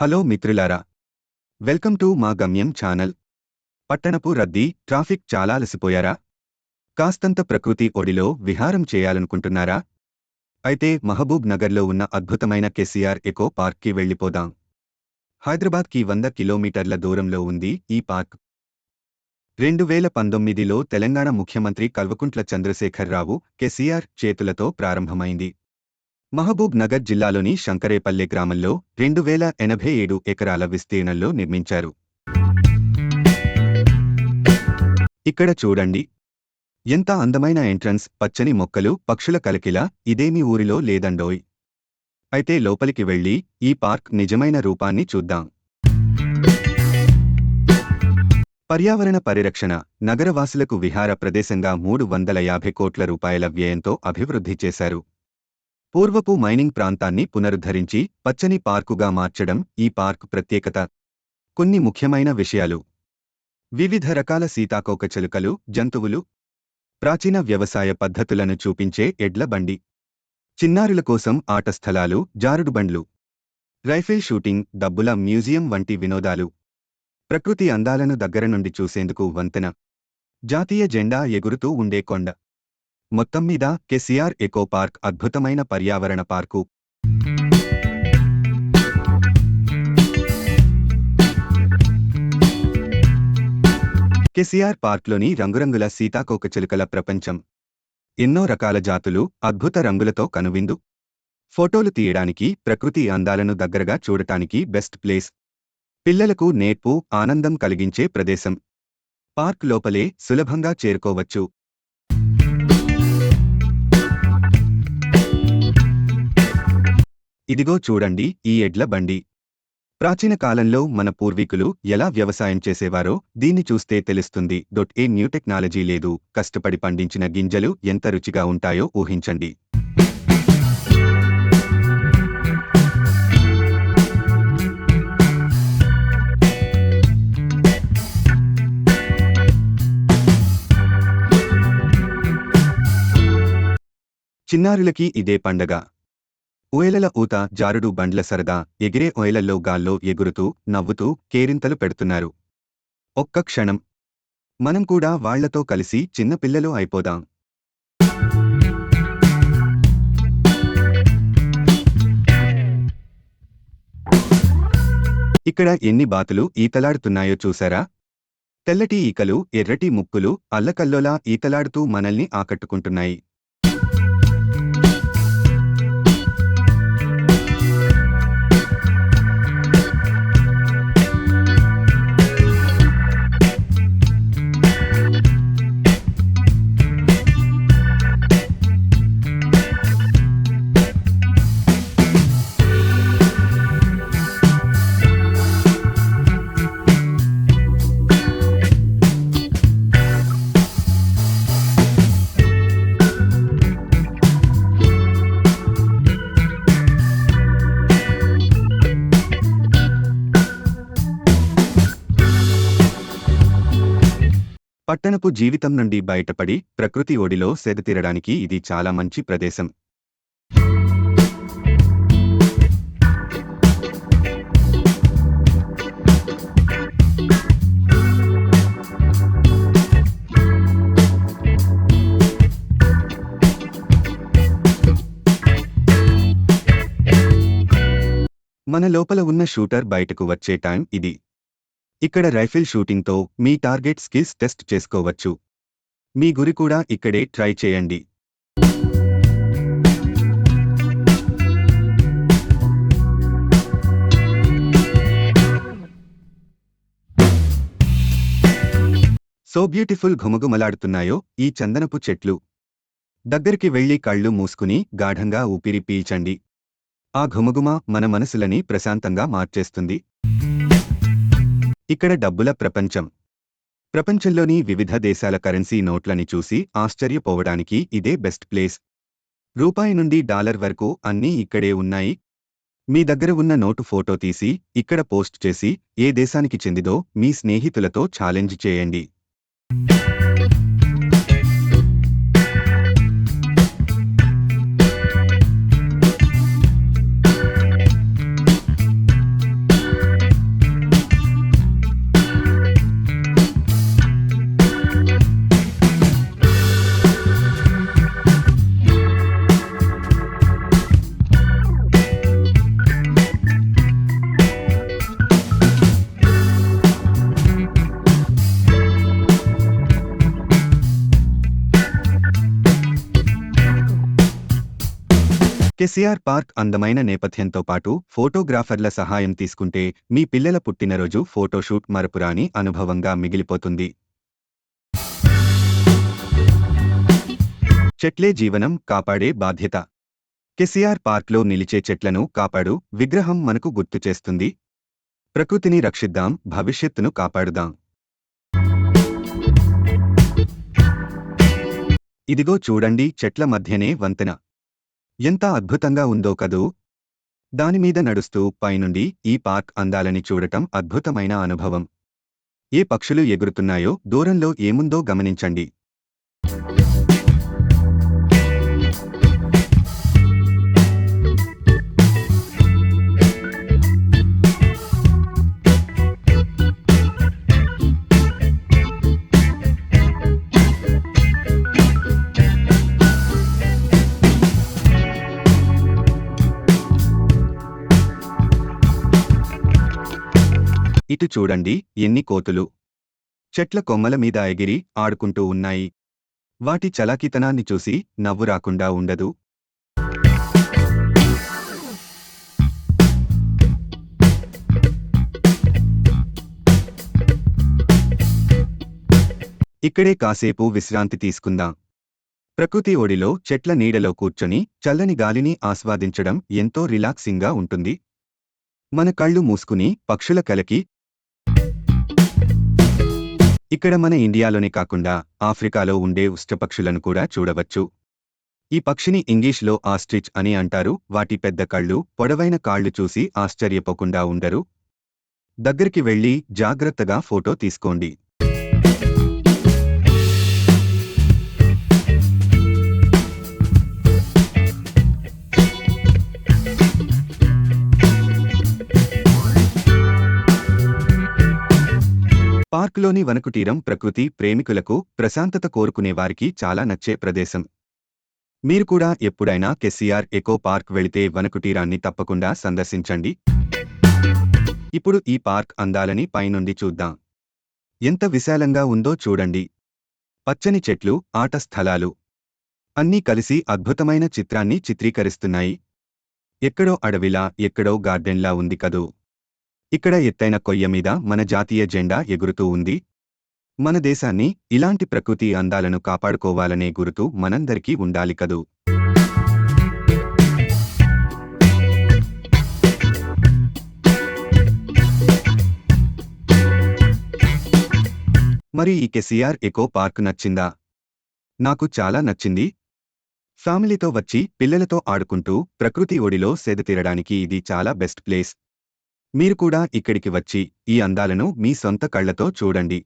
Hello మిత్రులారా. Welcome to మా గమ్యం ఛానల్. పట్టణపు రద్దీ ట్రాఫిక్ చాలా అలసిపోయారా? కాస్తంత ప్రకృతి ఒడిలో విహారం చేయాలనుకుంటున్నారా? అయితే మహబూబ్ నగర్లో ఉన్న అద్భుతమైన కెసిఆర్ ఎకో పార్క్కి వెళ్ళిపోదాం. హైదరాబాద్కి వంద కిలోమీటర్ల దూరంలో ఉంది ఈ పార్క్. రెండు వేల పంతొమ్మిదిలో తెలంగాణ ముఖ్యమంత్రి కల్వకుంట్ల చంద్రశేఖరరావు కెసిఆర్ చేతులతో ప్రారంభమైంది. మహబూబ్ నగర్ జిల్లాలోని శంకరేపల్లె గ్రామంలో రెండు వేల ఎనభై ఏడు ఎకరాల విస్తీర్ణంలో నిర్మించారు. ఇక్కడ చూడండి. ఎంత అందమైన ఎంట్రన్స్ పచ్చని మొక్కలు పక్షుల కలకిలా ఇదేమి ఊరిలో లేదండోయ్. అయితే లోపలికి వెళ్ళి ఈ పార్క్ నిజమైన రూపాన్ని చూద్దాం. పర్యావరణ పరిరక్షణ నగరవాసులకు విహార ప్రదేశంగా మూడు వందల యాభై కోట్ల రూపాయల వ్యయంతో అభివృద్ధి చేశారు. పూర్వపు మైనింగ్ ప్రాంతాన్ని పునరుద్ధరించి పచ్చని పార్కుగా మార్చడం ఈ పార్క్ ప్రత్యేకత. కొన్ని ముఖ్యమైన విషయాలు. వివిధ రకాల సీతాకోకచిలుకలు జంతువులు. ప్రాచీన వ్యవసాయ పద్ధతులను చూపించే ఎడ్ల బండి. చిన్నారుల కోసం ఆట స్థలాలు జారుడు బండ్లు. రైఫిల్ షూటింగ్ డబ్బుల మ్యూజియం వంటి వినోదాలు. ప్రకృతి అందాలను దగ్గర నుండి చూసేందుకు వంతెన. జాతీయ జెండా ఎగురుతూ ఉండే కొండ. మొత్తం మీద కెసిఆర్ ఎకో పార్క్ అద్భుతమైన పర్యావరణ పార్కు. కెసిఆర్ పార్క్లోని రంగురంగుల సీతాకోకచిలుకల ప్రపంచం. ఎన్నో రకాల జాతులు అద్భుత రంగులతో కనువిందు. ఫోటోలు తీయడానికి ప్రకృతి అందాలను దగ్గరగా చూడటానికి బెస్ట్ ప్లేస్. పిల్లలకు నేర్పు ఆనందం కలిగించే ప్రదేశం. పార్క్ లోపలే సులభంగా చేరుకోవచ్చు. ఇదిగో చూడండి ఈ ఎడ్ల బండి. ప్రాచీన కాలంలో మన పూర్వీకులు ఎలా వ్యవసాయం చేసేవారో దీన్ని చూస్తే తెలుస్తుంది. డొట్ ఏ న్యూ టెక్నాలజీ లేదు. కష్టపడి పండించిన గింజలు ఎంత రుచిగా ఉంటాయో ఊహించండి. చిన్నారులకి ఇదే పండగ. ఊయలల ఊత జారుడు బండ్ల సరదా ఎగిరే ఓయలల్లో గాల్లో ఎగురుతూ నవ్వుతూ కేరింతలు పెడుతున్నారు. ఒక్క క్షణం. మనం కూడా వాళ్ళతో కలిసి చిన్నపిల్లలు అయిపోదాం. ఇక్కడ ఎన్ని బాతులు ఈతలాడుతున్నాయో చూసారా తెల్లటి ఈకలు ఎర్రటి ముక్కులు అల్లకల్లోలా ఈతలాడుతూ మనల్ని ఆకట్టుకుంటున్నాయి. పట్టణపు జీవితం నుండి బయటపడి ప్రకృతి ఒడిలో సెదతీరడానికి ఇది చాలా మంచి ప్రదేశం. మన లోపల ఉన్న షూటర్ బయటకు వచ్చే టైం ఇది. ఇక్కడ రైఫిల్ షూటింగ్తో మీ టార్గెట్ స్కిల్స్ టెస్ట్ చేసుకోవచ్చు. మీ గురి కూడా ఇక్కడే ట్రై చేయండి. సో బ్యూటిఫుల్ ఘుమఘుమలాడుతున్నాయో ఈ చందనపు చెట్లు. దగ్గరికి వెళ్ళి కళ్ళు మూసుకుని గాఢంగా ఊపిరి పీల్చండి. ఆ ఘుమఘుమ మన మనసులని ప్రశాంతంగా మార్చేస్తుంది. ఇక్కడ డబ్బుల ప్రపంచం. ప్రపంచంలోని వివిధ దేశాల కరెన్సీ నోట్లని చూసి ఆశ్చర్యపోవడానికి ఇదే బెస్ట్ ప్లేస్. రూపాయి నుండి డాలర్ వరకు అన్నీ ఇక్కడే ఉన్నాయి. మీ దగ్గర ఉన్న నోటు ఫోటో తీసి ఇక్కడ పోస్ట్ చేసి ఏ దేశానికి చెందిదో మీ స్నేహితులతో ఛాలెంజ్ చేయండి. కెసిఆర్ పార్క్ అందమైన నేపథ్యంతో పాటు ఫోటోగ్రాఫర్ల సహాయం తీసుకుంటే మీ పిల్లల పుట్టినరోజు ఫోటోషూట్ మరపురాని అనుభవంగా మిగిలిపోతుంది. చెట్లే జీవనం కాపాడే బాధ్యత. కెసిఆర్ పార్క్లో నిలిచే చెట్లను కాపాడు విగ్రహం మనకు గుర్తు చేస్తుంది. ప్రకృతిని రక్షిద్దాం భవిష్యత్తును కాపాడుదాం. ఇదిగో చూడండి చెట్ల మధ్యనే వంతెన. ఎంత అద్భుతంగా ఉందో కదూ. దానిమీద నడుస్తూ పైనుండి ఈ పార్క్ అందాలని చూడటం అద్భుతమైన అనుభవం. ఏ పక్షులు ఎగురుతున్నాయో దూరంలో ఏముందో గమనించండి. ఇటు చూడండి ఎన్ని కోతులు. చెట్ల కొమ్మల మీద ఎగిరి ఆడుకుంటూ ఉన్నాయి. వాటి చలాకితనాన్ని చూసి నవ్వు రాకుండా ఉండదు. ఇక్కడే కాసేపు విశ్రాంతి తీసుకుందాం. ప్రకృతి ఒడిలో చెట్ల నీడలో కూర్చొని చల్లని గాలిని ఆస్వాదించడం ఎంతో రిలాక్సింగ్గా ఉంటుంది. మన కళ్ళు మూసుకుని పక్షుల కలకి ఇక్కడ మన ఇండియాలోనే కాకుండా ఆఫ్రికాలో ఉండే ఉష్టపక్షులను కూడా చూడవచ్చు. ఈ పక్షిని ఇంగ్లీష్లో ఆస్ట్రిచ్ అని అంటారు. వాటి పెద్ద కళ్ళు పొడవైన కాళ్ళు చూసి ఆశ్చర్యపోకుండా ఉండరు. దగ్గరికి వెళ్ళి జాగ్రత్తగా ఫోటో తీసుకోండి. పార్కులోని వనకుటీరం ప్రకృతి ప్రేమికులకు ప్రశాంతత కోరుకునే వారికి చాలా నచ్చే ప్రదేశం. మీరు కూడా ఎప్పుడైనా కెసిఆర్ ఎకో పార్క్ వెళితే వనకుటీరాన్ని తప్పకుండా సందర్శించండి. ఇప్పుడు ఈ పార్క్ అందాలని పైనుండి చూద్దాం. ఎంత విశాలంగా ఉందో చూడండి. పచ్చని చెట్లు ఆట స్థలాలు. అన్నీ కలిసి అద్భుతమైన చిత్రాన్ని చిత్రీకరిస్తున్నాయి. ఎక్కడో అడవిలా ఎక్కడో గార్డెన్లా ఉంది కదూ. ఇక్కడ ఎత్తైన కొయ్య మీద మన జాతీయ జెండా ఎగురుతూ ఉంది. మన దేశాన్ని ఇలాంటి ప్రకృతి అందాలను కాపాడుకోవాలనే గురుతు మనందరికీ ఉండాలి కదూ? మరి ఈ కెసిఆర్ ఎకో పార్క్ నచ్చిందా? నాకు చాలా నచ్చింది. ఫ్యామిలీతో వచ్చి పిల్లలతో ఆడుకుంటూ ప్రకృతి ఒడిలో సేద తీరడానికి ఇది చాలా బెస్ట్ ప్లేస్. మీరు కూడా ఇక్కడికి వచ్చి ఈ అందాలను మీ సొంత కళ్ళతో చూడండి.